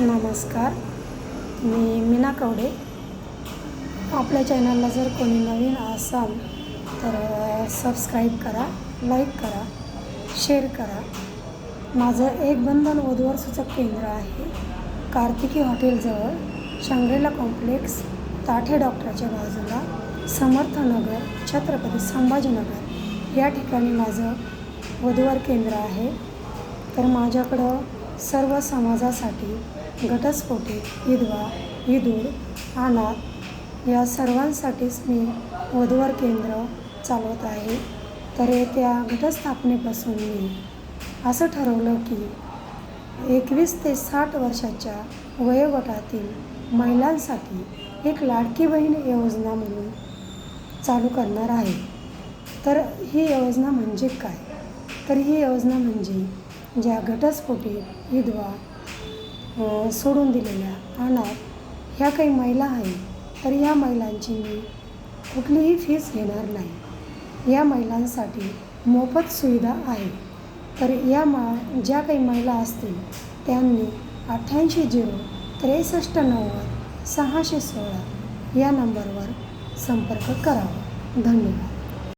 नमस्कार. मी मीना कवडे. आपल्या चॅनलला जर कोणी नवीन असाल तर सबस्क्राईब करा लाईक करा शेअर करा. माझं एक बंधन वधूवर सूचक केंद्र आहे. कार्तिकी हॉटेलजवळ शंग्रेला कॉम्प्लेक्स ताठे डॉक्टरच्या बाजूला समर्थनगर छत्रपती संभाजीनगर. या ठिकाणी माझं वधूवर केंद्र आहे. तर माझ्याकडं सर्व समाजासाठी घटस्फोटी विधवा विदूर अनाथ या सर्वांसाठीच मी वधूवर केंद्र चालवत आहे. तर येत्या घटस्थापनेपासून मी असं ठरवलं की एकवीस ते साठ वर्षाच्या वयोगटातील महिलांसाठी एक लाडकी बहीण योजना म्हणून चालू करणार आहे. तर ही योजना म्हणजे काय? तर ही योजना म्हणजे ज्या घटस्फोटी विधवा सोडून दिलेल्या अनाथ ह्या काही महिला आहेत तर या महिलांची मी कुठलीही फीस घेणार नाही. या महिलांसाठी मोफत सुविधा आहे तर या मा ज्या काही महिला असतील त्यांनी अठ्ठ्याऐंशी झिरो त्रेसष्ट नव्वद सहाशे सोळा या नंबरवर संपर्क करावा. धन्यवाद.